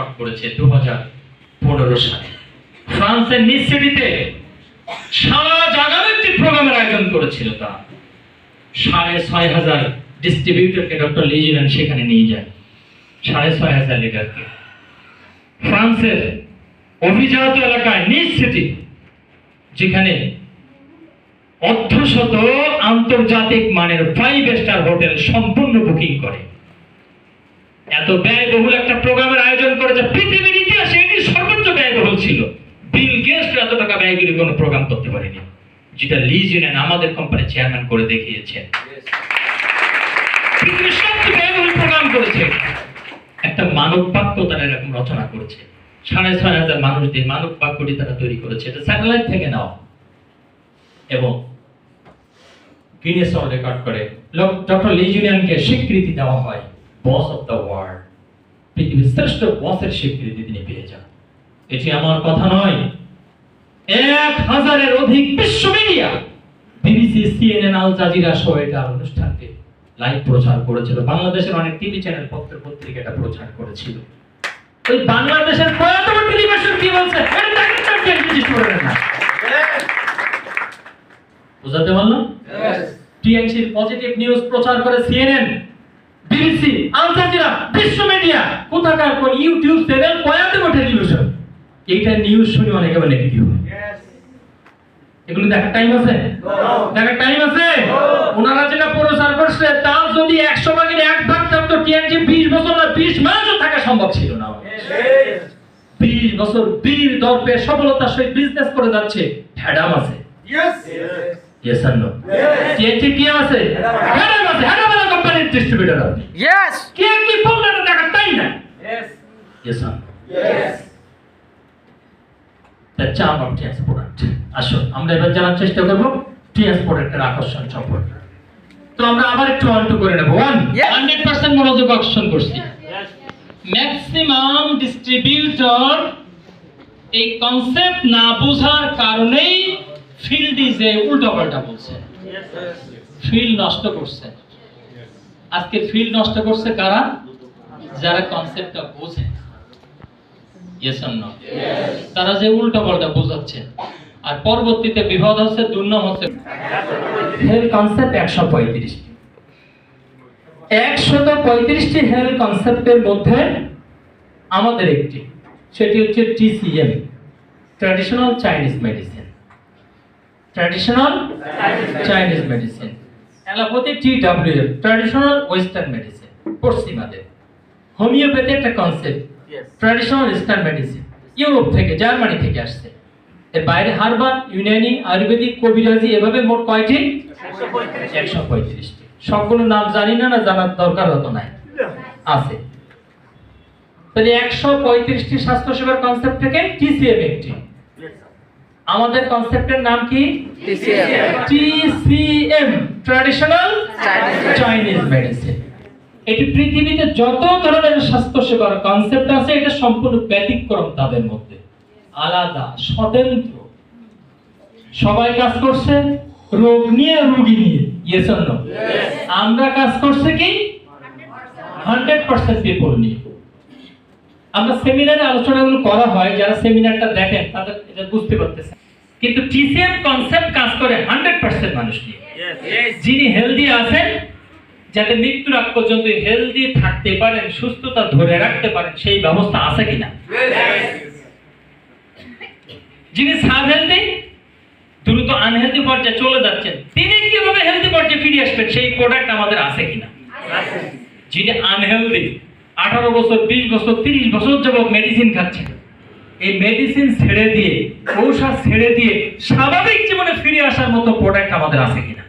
Record করেছে দু হাজার পনেরো সালে। ফ্রান্সের নিস সারা জাগার একটি প্রোগ্রামের আয়োজন করেছিল তারা সাড়ে ছয় হাজার ডিস্ট্রিবিউটরকে ডক্টর লিজিলেন সেখানে নিয়ে যায়। সাড়ে ছয় হাজার লিটারকে ফ্রান্সের অভিজাত এলাকায় নিজ যেখানে অর্ধশত আন্তর্জাতিক মানের ফাইভ স্টার হোটেল সম্পূর্ণ বুকিং করে। এত ব্যয়বহুল একটা প্রোগ্রামের আয়োজন করেছে পৃথিবীর ইতিহাসে এটি সর্বোচ্চ ব্যয়বহুল ছিল। বিল গেস্ট এত টাকা ব্যয় করে কোনো প্রোগ্রাম করতে পারেনি। যেটা লিজিনেন আমাদের কোম্পানি চেয়ারম্যান করে দেখিয়েছেন। পৃথিবীর সবচেয়ে ব্যয়বহুল প্রোগ্রাম করেছে। একটা মানব বাক্য তারা এরকম রচনা করেছে। সাড়ে ছয় হাজার মানুষ দিয়ে মানব বাক্যটি তারা তৈরি করেছে। এটা স্যাটেলাইট থেকে নেওয়া এবং গিনেস রেকর্ড করে। ডক্টর লিজুনিয়ানকে স্বীকৃতি দেওয়া হয়। বস অফ দ্য ওয়ার্ল্ড পৃথিবীর শ্রেষ্ঠ বসের স্বীকৃতি তিনি পেয়ে যান। এটি আমার কথা নয়। এক হাজারের অধিক বিশ্ব media BBC CNN Al Jazeera সহ এটার অনুষ্ঠানকে লাইভ প্রচার করেছিল। বাংলাদেশের অনেক টিভি চ্যানেল পত্র পত্রিকা এটা প্রচার করেছিল। ওই বাংলাদেশের প্রয়াত টেলিভিশন কি বলছে? এটা বুঝাতে পারলাম? টিএমসির পজিটিভ নিউজ প্রচার করে সিএনএন বিবিসি আল জাজিরা বিশ্ব মিডিয়া। কোথাকার কোন ইউটিউব চ্যানেল কয়াতে টেলিভিশন এইটা নিউজ শুনে অনেকে আবার নেগেটিভ হয় এগুলো দেখার টাইম আছে? দেখার টাইম আছে? ওনারা যেটা প্রচার করছে তার যদি একশো ভাগের এক ভাগ থাকতো টিএনজি বিশ বছর না বিশ মাসও থাকা সম্ভব ছিল না। বিশ বছর বীর দর্পে সফলতার সহিত বিজনেস করে যাচ্ছে হ্যাডাম আছে। ইয়েস আর নো টিএনজি কি আছে? হ্যাডাম আছে। হ্যাডাম আছে। কোম্পানির ডিস্ট্রিবিউটর আপনি। Yes. কে কি বললে এটা দেখার টাইম না yes are the charm of T S product আসুন আমরা এবার জানার চেষ্টা করব টিএস প্রোডাক্টের আকর্ষণ সম্পর্কে। তো আমরা আবার একটু করে নেব। One Yes. হান্ড্রেড পার্সেন্ট মনোযোগ আকর্ষণ করছি। ম্যাক্সিমাম ডিস্ট্রিবিউটর এই কনসেপ্ট না বোঝার কারণেই ফিল্ড ইজে উল্টাপাল্টা বলছে। ফিল্ড নষ্ট করছে। আজকে ফিল্ড নষ্ট করছে কারা? যারা কনসেপ্টটা বোঝে। তারা যে উল্টো পাল্টা বোঝাচ্ছে। আর পরবর্তীতে বিপদ হচ্ছে দুর্নাম হচ্ছে হেল কনসেপ্ট একশো পঁয়ত্রিশ একশত পঁয়ত্রিশটি হেল কনসেপ্টের মধ্যে আমাদের একটি। সেটি হচ্ছে TCM traditional Chinese medicine traditional Chinese medicine allopathy T W traditional western medicine পশ্চিমাদের হোমিওপ্যাথি একটা concept traditional eastern medicine. Europe থেকে জার্মানি থেকে আসছে। এর বাইরে হারবাল ইউনানি আয়ুর্বেদিক কবিরাজি এভাবে মোট কয়টি? একশো পঁয়ত্রিশটি। সবগুলো নাম জানি না না জানার দরকার হতো নাই। আছে। তাহলে একশো পঁয়ত্রিশটি স্বাস্থ্যসেবার কনসেপ্ট থেকে টিসিএম একটি। আমাদের কনসেপ্টের নাম কি? টিসিএম ট্র্যাডিশনাল চাইনিজ মেডিসিন এটি পৃথিবীতে যত ধরনের স্বাস্থ্য সেবার কনসেপ্ট আছে এটা সম্পূর্ণ ব্যতিক্রম তাদের মধ্যে। আলাদা স্বতন্ত্র। সবাই কাজ করছে রোগ নিয়ে রোগী নিয়ে। ইয়েস অর নো আমরা কাজ করছে কি? হান্ড্রেড পার্সেন্ট পিপল নিয়ে। আমরা সেমিনারে আলোচনাগুলো করা হয় যারা সেমিনারটা দেখেন তাদের এটা বুঝতে পারতেছে কিন্তু টিসিএম কনসেপ্ট কাজ করে হান্ড্রেড পার্সেন্ট মানুষ নিয়ে। যিনি হেলদি আছেন যাতে মৃত্যুর আগ পর্যন্ত হেলদি থাকতে পারেন সুস্থতা ধরে রাখতে পারেন সেই ব্যবস্থা আছে কিনা? যিনি সাব হেলদি দ্রুত আনহেলদি পর্যায়ে চলে যাচ্ছেন তিনি কীভাবে হেলদি পর্যায়ে ফিরে আসবেন সেই প্রোডাক্ট আমাদের আছে কিনা? যিনি আনহেলদি আঠারো বছর বিশ বছর তিরিশ বছর যাবত মেডিসিন খাচ্ছেন এই মেডিসিন ছেড়ে দিয়ে ঔষধ ছেড়ে দিয়ে স্বাভাবিক জীবনে ফিরে আসার মতো প্রোডাক্ট আমাদের আছে কিনা?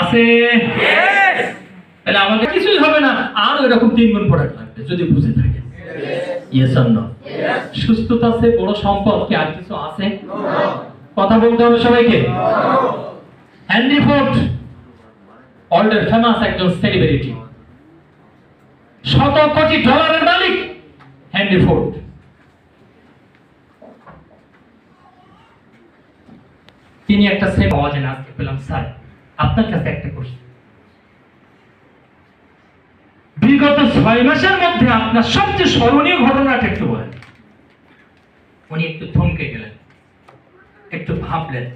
আছে। তাহলে আমাদের হবে না। আর প্রোডাক্ট লাগবে, যদি বুঝে থাকে। সুস্থতা আছে বড় সম্পদ কি আর কিছু আছে? কথা বলতে হবে সবাইকে। হ্যানরি ফোর্ড ওয়ার্ল্ডের ফেমাস একজন সেলিব্রিটি শত কোটি ডলারের মালিক হ্যানরি ফোর্ড তিনি একটা সেম আওয়াজে আজকে। পেলাম স্যার, আপনার কাছে একটা কোশ্চেন বিগত ছয় মাসের মধ্যে আপনার সবচেয়ে স্মরণীয় ঘটনাটা একটু বলেন। উনি একটু থমকে গেলেন, একটু ভাবলেন,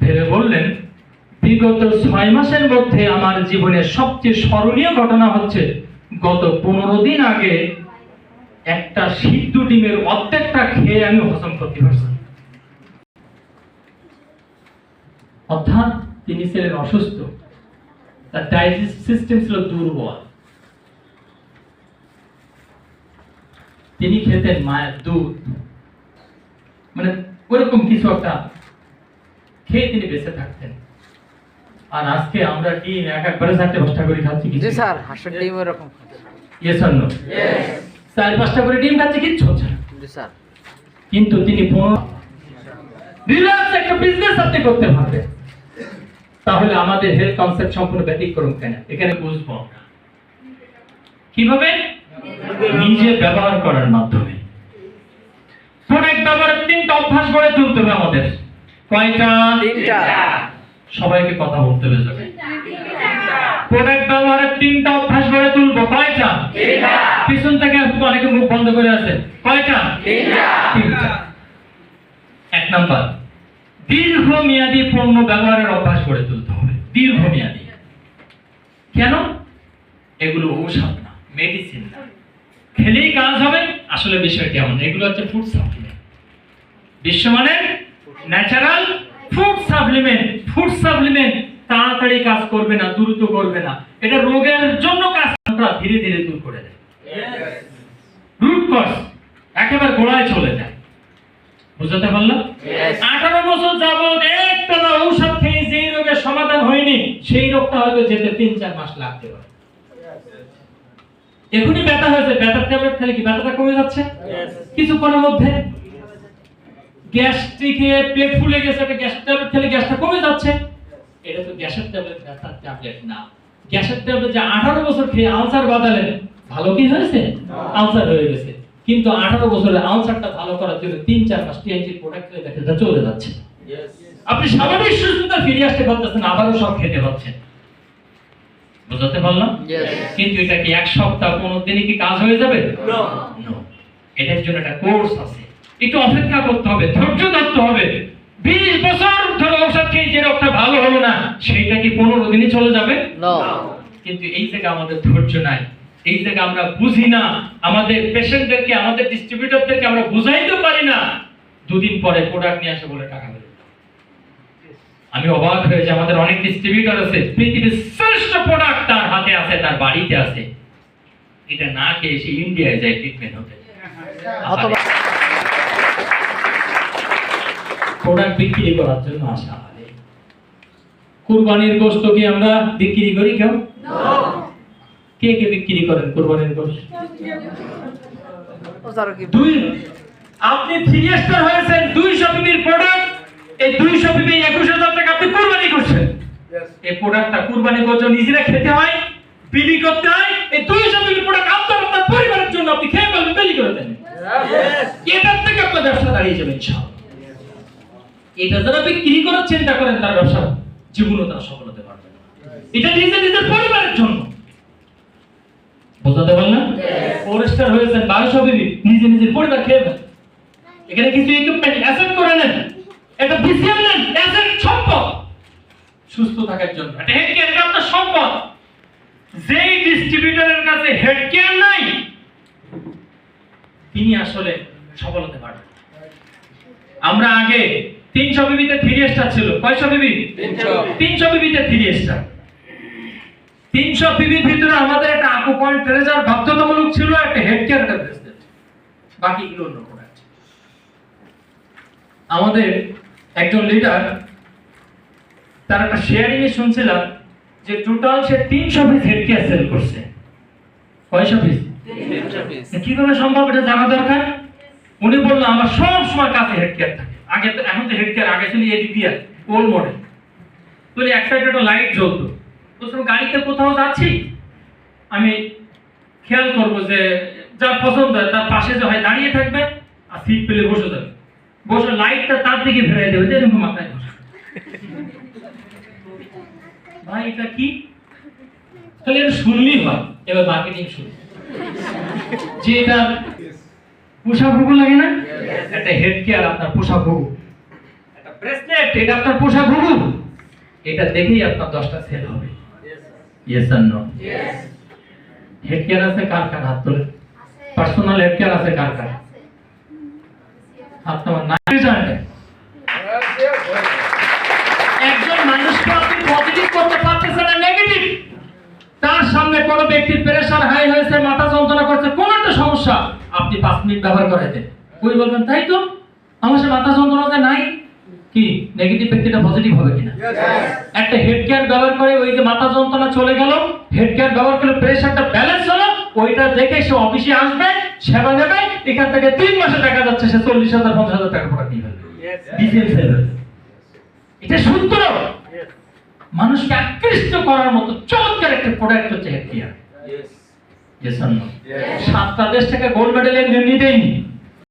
ভেবে বললেন, বিগত ছয় মাসের মধ্যে আমার জীবনের সবচেয়ে স্মরণীয় ঘটনা হচ্ছে গত পনেরো দিন আগে একটা সিদ্ধ ডিমের অর্ধেকটা খেয়ে আমি হজম করতে পারছি অর্থাৎ তিনি ছিলেন অসুস্থ। তার ডাইজেস্ট সিস্টেম ছিল দুর্বল। তিনি খেতেন মায়ের দুধ। মানে ওরকম কিছু একটা খেয়ে তিনি বেঁচে থাকতেন। আর আজকে আমরা ডিম এক একবারে চারটে পাঁচটা করে খাচ্ছি জি স্যার হাঁসের ডিম এরকম ইয়েস অর নো চার পাঁচটা করে ডিম খাচ্ছি কিচ্ছু হচ্ছে না। জি স্যার। কিন্তু তিনি রিল্যাক্স একটা বিজনেস আপনি করতে পারবেন। তাহলে আমাদের হেলথ কনসেপ্ট সম্পূর্ণ ব্যতিক্রম কেন? এখানে বুঝব আমরা। কীভাবে? নিজে ব্যবহার করার মাধ্যমে। প্রোডাক্ট ব্যবহারের তিনটা অভ্যাস গড়ে তুলতে হবে আমাদের। কয়টা? তিনটা। সবাইকে কথা বলতে হবে যাবে। প্রোডাক্ট ব্যবহারের তিনটা অভ্যাস গড়ে তুলবো। কয়টা? পিছন থেকে অনেকে মুখ বন্ধ করে আছে। কয়টা? তিনটা। এক নাম্বার। দীর্ঘমেয়াদী পণ্য ব্যবহারের অভ্যাস গড়ে তুলতে হবে। দীর্ঘমেয়াদী। কেন? এগুলো ঔষধ না মেডিসিন না। খেলেই কাজ হবে আসলে বিষয়টি এমন এগুলো হচ্ছে ফুড সাপ্লিমেন্ট বিশ্বমানের natural food supplement food supplement তাড়াতাড়ি কাজ করবে না দ্রুত করবে না। এটা রোগের জন্য কাজ আমরা ধীরে ধীরে দূর করে দেয়। রুট কজ একেবারে গোড়ায় চলে যায়। বুঝতে পারলাম? আঠারো বছর যাবৎ একটা ঔষধ খেয়ে যেই রোগের সমাধান হয়নি সেই রোগটা হয়তো যেতে তিন চার মাস লাগতে পারে। এখনই ব্যথা হয়েছে। ব্যথার ট্যাবলেট খেলে কি ব্যথাটা কমে যাচ্ছে? কিছুক্ষণের মধ্যে? গ্যাস্ট্রিকে পেট ফুলে গেছে একটা গ্যাস ট্যাবলেট খেলে গ্যাসটা কমে যাচ্ছে। এটা তো গ্যাসের ট্যাবলেট ব্যথার ট্যাবলেট না। গ্যাসের ট্যাবলেট যে আঠারো বছর খেয়ে আলসার বাদালেন ভালো কি হয়েছে? আলসার হয়ে গেছে। কিন্তু আঠারো বছরের আলসারটা ভালো করার জন্য তিন চার মাস টিএনজি প্রোডাক্ট দেখে চলে যাচ্ছে। আপনি স্বাভাবিক সুস্থতা ফিরে আসতে পারতেছেন আবারও সব খেতে পাচ্ছেন। বুঝতে পারলাম? কিন্তু এটা কি এক সপ্তাহ দিনে কি কাজ হয়ে যাবে? এটার জন্য একটা কোর্স আছে। একটু অপেক্ষা করতে হবে ধৈর্য ধরতে হবে। বিশ বছর ধরে ঔষধ খেয়ে যে রোগটা ভালো হলো না সেইটা কি পনেরো দিনে চলে যাবে? নো কিন্তু এই জায়গায় আমাদের ধৈর্য নাই। এই জায়গায় আমরা বুঝি না। আমাদের পেশেন্টদেরকে আমাদের ডিস্ট্রিবিউটরদেরকে আমরা বুঝাইতে পারি না। দুদিন পরে প্রোডাক্ট নিয়ে আসে বলে টাকা বেরো আমি অবাক হয়ে যে আমাদের অনেক ডিস্ট্রিবিউটর আছে পৃথিবীর শ্রেষ্ঠ প্রোডাক্ট তার হাতে আছে তার বাড়িতে আছে। এটা না খেয়ে সে ইন্ডিয়ায় যায় ট্রিটমেন্ট হতে। প্রোডাক্ট বিক্রি করার জন্য আসা কুরবানির গোশত কি আমরা বিক্রি করি কেউ? কে কে বিক্রি করেন কুরবানির দুই আপনি থ্রি স্টার হয়েছেন দুইশো পিবির প্রোডাক্ট এই দুইশো পিবি একুশ হাজার টাকা আপনি কুরবানি করছেন। এই প্রোডাক্টটা কুরবানি করতে নিজেরা খেতে হয় বিলি করতে হয় এই দুইশো পিবির প্রোডাক্ট আপনার আপনার পরিবারের জন্য আপনি খেয়ে ফেলবেন বিলি করে দেন। এটার থেকে আপনার ব্যবসা দাঁড়িয়ে যাবে ইনশাআল্লাহ। এটা যারা বিক্রি করার চিন্তা করেন তার ব্যবসা জীবনও তারা সফল হতে পারবে এটা নিজের নিজের পরিবারের জন্য। বোঝাতে পারলাম ফোরেস্টার হয়েছেন বারোশো বিবি নিজে নিজের পরিবার খেয়ে ফেলেন। এখানে কিছু ইকুইপমেন্ট অ্যাসেট করে নেন। একটা বিসিএম নেন অ্যাসেট সম্পদ। সুস্থ থাকার জন্য। এটা হেড কেয়ার আপনার সম্পদ। যেই ডিস্ট্রিবিউটরের কাছে হেড কেয়ার নাই তিনি আসলে সফল হতে পারবেন। আমরা আগে তিনশো বিবিতে থ্রি স্টার ছিল। কয়শো বিবি? তিনশো। বিবিতে থ্রি স্টার তিনশো বিবির ভিতরে আমাদের একটা আকু পয়েন্ট ট্রেজার বাধ্যতামূলক ছিল একটা হেড কেয়ার ব্রেসলেট বাকিগুলো অন্য প্রোডাক্ট আমাদের একজন লিডার তার একটা শেয়ারিং এ শুনছিলাম যে টোটাল সে তিনশো পিস হেড কেয়ার সেল করছে। কয়শো পিস কীভাবে সম্ভব এটা জানা দরকার? উনি বলল আমার সব সময় কাছে হেড কেয়ার থাকে। আগে তো এখন তো হেড কেয়ার আগে ছিল এডিপিআর ওল্ড মডেল তো এক সাইডে একটা লাইট জ্বলতো। সব গাড়িতে কোথাও যাচ্ছি? আমি খেয়াল করব যে যার পছন্দ হয় তার পাশে যে হয় দাঁড়িয়ে থাকবে আর সিট পেলে বসে যাবে। বসে লাইটটা তার দিকে ফেরাই দেবে এরকম মাথায় বসে। ভাই, এটা কি? তাহলে এটা শুনলেই হয়। এবার মার্কেটিং শুরু। যে এটা পোশাক ভুগু লাগে না? একটা হেড কেয়ার আপনার পোশাক ভুগু একটা ব্রেসলেট এটা আপনার পোশাক ভুগু এটা দেখেই আপনার দশটা সেল হবে। ইয়েস আর নো হেড কেয়ার আছে কার কার? হাত তোলে। পার্সোনাল হেড কেয়ার আছে কার কার? হাত তোমার না রেজাল্ট একজন মানুষকে আপনি পজিটিভ করতে পারতেছেন না নেগেটিভ তার সামনে কোনো ব্যক্তির প্রেশার হাই হয়েছে মাথা যন্ত্রণা করছে কোন একটা সমস্যা আপনি পাঁচ মিনিট ব্যবহার করে দেন। ওই বলবেন তাই তো? আমার সে মাথা যন্ত্রণাতে নাই। কি? নেগেটিভ ব্যক্তিটা পজিটিভ হবে কিনা? একটা হেড কেয়ার ব্যবহার করে ওই যে মাথা যন্ত্রণা চলে গেল হেড কেয়ার ব্যবহার করে প্রেশারটা ব্যালেন্স হলো ওইটা দেখে সে অফিসে আসবে সেবা নেবে এখান থেকে তিন মাসে টাকা যাচ্ছে সে চল্লিশ হাজার পঞ্চাশ হাজার টাকা প্রোডাক্ট নিয়ে। এটা সূত্র মানুষকে আকৃষ্ট করার মতো চমৎকার একটা প্রোডাক্ট হচ্ছে হেড কেয়ার? সাতটা দেশ থেকে গোল্ড মেডেল এমনি দেয়নি